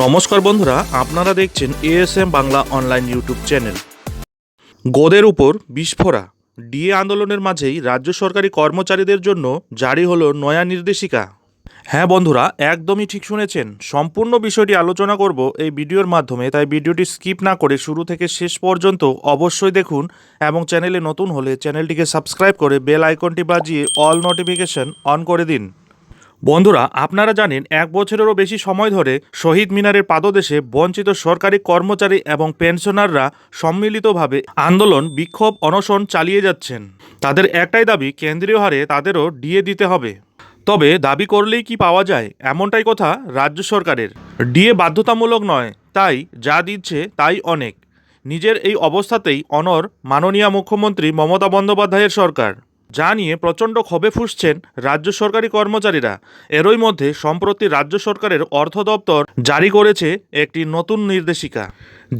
নমস্কার বন্ধুরা, আপনারা দেখছেন ASM Bangla online YouTube channel গোদের উপর বিস্ফোরা। ডিএ আন্দোলনের মাঝেই রাজ্য সরকারি কর্মচারীদের জন্য জারি হলো নয়া নির্দেশিকা। হ্যাঁ বন্ধুরা, একদমই ঠিক শুনেছেন। সম্পূর্ণ বিষয়টি আলোচনা করব এই ভিডিওর মাধ্যমে, তাই ভিডিওটি স্কিপ না করে শুরু থেকে শেষ পর্যন্ত অবশ্যই দেখুন এবং চ্যানেলে নতুন হলে চ্যানেলটিকে সাবস্ক্রাইব করে বেল আইকনটি বাজিয়ে অল নোটিফিকেশন অন করে দিন। বন্ধুরা, আপনারা জানেন এক বছরেরও বেশি সময় ধরে শহীদ মিনারের পাদদেশে বঞ্চিত সরকারি কর্মচারী এবং পেনশনাররা সম্মিলিতভাবে আন্দোলন, বিক্ষোভ, অনশন চালিয়ে যাচ্ছেন। তাদের একটাই দাবি, কেন্দ্রীয় হারে তাদেরও ডিএ দিতে হবে। তবে দাবি করলেই কি পাওয়া যায়? এমনটাই কথা রাজ্য সরকারের। ডিএ বাধ্যতামূলক নয়, তাই যা দিচ্ছে তাই অনেক। নিজের এই অবস্থাতেই অনর মাননীয় মুখ্যমন্ত্রী মমতা বন্দ্যোপাধ্যায়ের সরকার। যা নিয়ে প্রচণ্ড ক্ষোভে ফুসছেন রাজ্য সরকারি কর্মচারীরা। এরই মধ্যে সম্প্রতি রাজ্য সরকারের অর্থ দপ্তর জারি করেছে একটি নতুন নির্দেশিকা।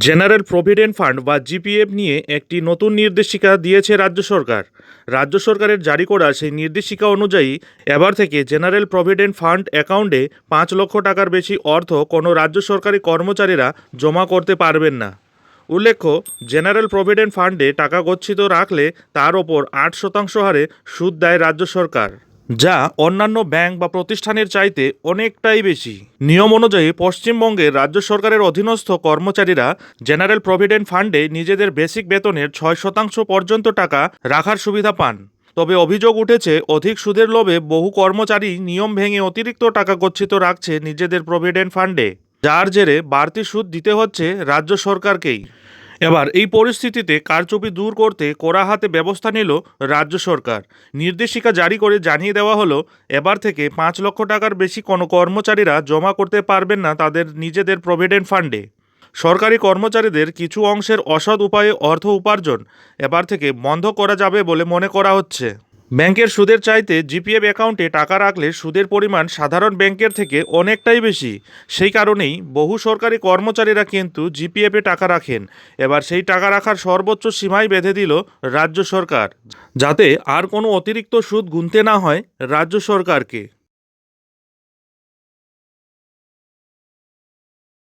জেনারেল প্রভিডেন্ট ফান্ড বা জিপিএফ নিয়ে একটি নতুন নির্দেশিকা দিয়েছে রাজ্য সরকার। রাজ্য সরকারের জারি করা সেই নির্দেশিকা অনুযায়ী এবার থেকে জেনারেল প্রভিডেন্ট ফান্ড অ্যাকাউন্টে পাঁচ লক্ষ টাকার বেশি অর্থ কোনো রাজ্য সরকারি কর্মচারীরা জমা করতে পারবেন না। উল্লেখ্য, জেনারেল প্রভিডেন্ট ফান্ডে টাকা গচ্ছিত রাখলে তার ওপর আট শতাংশ হারে সুদ দেয় রাজ্য সরকার, যা অন্যান্য ব্যাংক বা প্রতিষ্ঠানের চাইতে অনেকটাই বেশি। নিয়ম অনুযায়ী পশ্চিমবঙ্গের রাজ্য সরকারের অধীনস্থ কর্মচারীরা জেনারেল প্রভিডেন্ট ফান্ডে নিজেদের বেসিক বেতনের ছয় শতাংশ পর্যন্ত টাকা রাখার সুবিধা পান। তবে অভিযোগ উঠেছে, অধিক সুদের লোভে বহু কর্মচারী নিয়ম ভেঙে অতিরিক্ত টাকা গচ্ছিত রাখছে নিজেদের প্রভিডেন্ট ফান্ডে। যার জেরে বাড়তি সুদ দিতে হচ্ছে রাজ্য সরকারকেই। এবার এই পরিস্থিতিতে কারচুপি দূর করতে কড়া হাতে ব্যবস্থা নিল রাজ্য সরকার। নির্দেশিকা জারি করে জানিয়ে দেওয়া হলো, এবার থেকে পাঁচ লক্ষ টাকার বেশি কোনো কর্মচারীরা জমা করতে পারবেন না তাদের নিজেদের প্রভিডেন্ট ফান্ডে। সরকারি কর্মচারীদের কিছু অংশের অসৎ উপায়ে অর্থ উপার্জন এবার থেকে বন্ধ করা যাবে বলে মনে করা হচ্ছে। ব্যাংকের সুদের চাইতে জিপিএফ অ্যাকাউন্টে টাকা রাখলে সুদের পরিমাণ সাধারণ ব্যাংকের থেকে অনেকটাই বেশি। সেই কারণেই বহু সরকারি কর্মচারীরা কিন্তু জিপিএফে টাকা রাখেন। এবার সেই টাকা রাখার সর্বোচ্চ সীমাই বেঁধে দিল রাজ্য সরকার। যাতে আর কোনো অতিরিক্ত সুদ গুনতে না হয় রাজ্য সরকারকে।